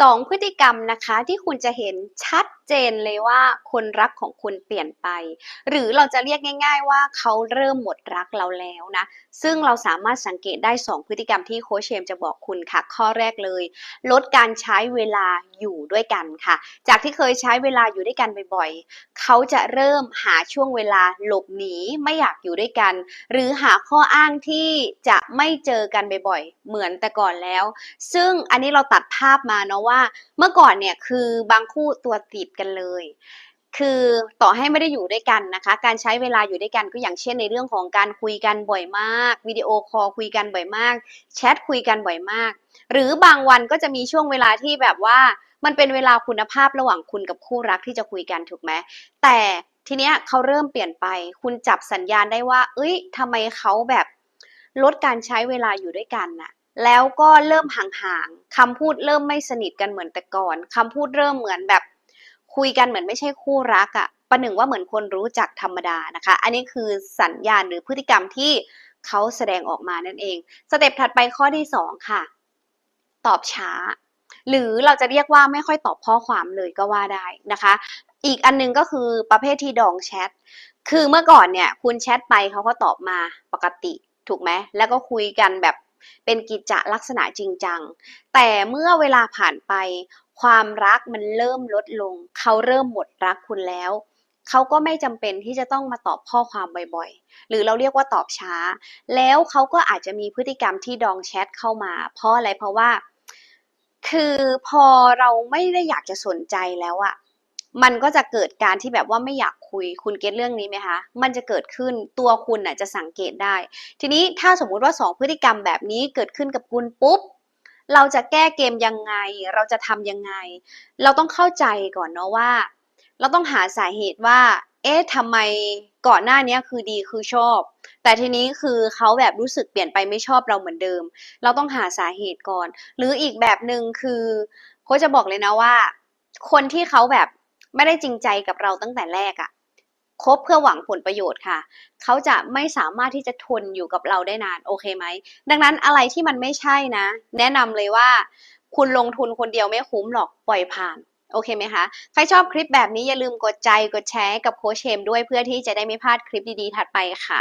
สองพฤติกรรมนะคะที่คุณจะเห็นชัดเจนเลยว่าคนรักของคุณเปลี่ยนไป หรือเราจะเรียกง่าย ๆ ว่าเขาเริ่มหมดรักเราแล้วนะ ซึ่งเราสามารถสังเกตได้ 2 พฤติกรรมที่โคชเชมจะบอกคุณค่ะ ข้อแรกเลย ลดการใช้เวลาอยู่ด้วยกันค่ะ จากที่เคยใช้เวลาอยู่ด้วยกันบ่อยๆ เขาจะเริ่มหาช่วงเวลาหลบหนีไม่อยากอยู่ด้วยกัน หรือหาข้ออ้างที่จะไม่เจอกันบ่อยๆเหมือนแต่ก่อนแล้ว ซึ่งอันนี้เราตัดภาพมาเนาะว่า เมื่อก่อนเนี่ยคือบางคู่ตัวติดกันเลย คือต่อให้ไม่ได้อยู่ด้วยกันนะคะ การใช้เวลาอยู่ด้วยกันก็อย่างเช่นในเรื่องของการคุยกันบ่อยมากวิดีโอคอลคุยกันบ่อยมากแชทคุยกันบ่อยมาก หรือบางวันก็จะมีช่วงเวลาที่แบบว่ามันเป็นเวลาคุณภาพระหว่างคุณกับคู่รักที่จะคุยกันถูกไหมแต่ทีเนี้ยเขาเริ่มเปลี่ยนไป คุณจับสัญญาณได้ว่า เอ้ยทำไมเขาแบบลดการใช้เวลาอยู่ด้วยกันน่ะแล้วก็เริ่มห่างๆคำพูดเริ่มไม่สนิทกันเหมือนแต่ก่อนคำพูดเริ่มเหมือนแบบ คุยกันเหมือนไม่ใช่คู่รักอะประหนึ่งว่าเหมือนคนรู้จักธรรมดานะคะ อันนี้คือสัญญาณหรือพฤติกรรมที่เขาแสดงออกมานั่นเอง สเต็ปถัดไปข้อที่สองค่ะ ตอบช้า หรือเราจะเรียกว่าไม่ค่อยตอบข้อความเลยก็ว่าได้นะคะ อีกอันนึงก็คือประเภทที่ดองแชท คือเมื่อก่อนเนี่ยคุณแชทไปเขาก็ตอบมาปกติถูกไหม แล้วก็คุยกันแบบ เป็นกิจลักษณะจริงจัง แต่เมื่อเวลาผ่านไป ความรักมันเริ่มลดลง เขาเริ่มหมดรักคุณแล้วเขาก็ไม่จำเป็นที่จะต้องมาตอบข้อความบ่อยๆ หรือเราเรียกว่าตอบช้า แล้วเขาก็อาจจะมีพฤติกรรมที่ดองแชทเข้ามา เพราะอะไรเพราะว่า คือพอเราไม่ได้อยากจะสนใจแล้วอะ มันก็จะเกิดการที่แบบว่าไม่อยากคุยคุณเก็ตเรื่องนี้ไหมคะ มันจะเกิดขึ้นตัวคุณน่ะจะสังเกตได้ ทีนี้ถ้าสมมุติว่า 2 พฤติกรรมแบบนี้เกิดขึ้นกับคุณปุ๊บเราจะแก้เกมยังไง เราจะทำยังไง เราต้องเข้าใจก่อนเนาะว่า เราต้องหาสาเหตุว่า เอ๊ะทำไมก่อนหน้านี้คือดีคือชอบ แต่ทีนี้คือเขาแบบรู้สึกเปลี่ยนไปไม่ชอบเราเหมือนเดิม เราต้องหาสาเหตุก่อน หรืออีกแบบหนึ่งคือโค้ชจะบอกเลยนะว่า คนที่เขาแบบ ไม่ได้จริงใจกับเราตั้งแต่แรกอะคบเพื่อหวังผลประโยชน์ค่ะ เขาจะไม่สามารถที่จะทนอยู่กับเราได้นานโอเคไหม ดังนั้นอะไรที่มันไม่ใช่นะ แนะนำเลยว่า คุณลงทุนคนเดียวไม่คุ้มหรอกปล่อยผ่านโอเคไหมคะ ใครชอบคลิปแบบนี้อย่าลืมกดใจกดแชร์กับโค้ชเชมด้วยเพื่อที่จะได้ไม่พลาดคลิปดีๆ ถัดไปค่ะ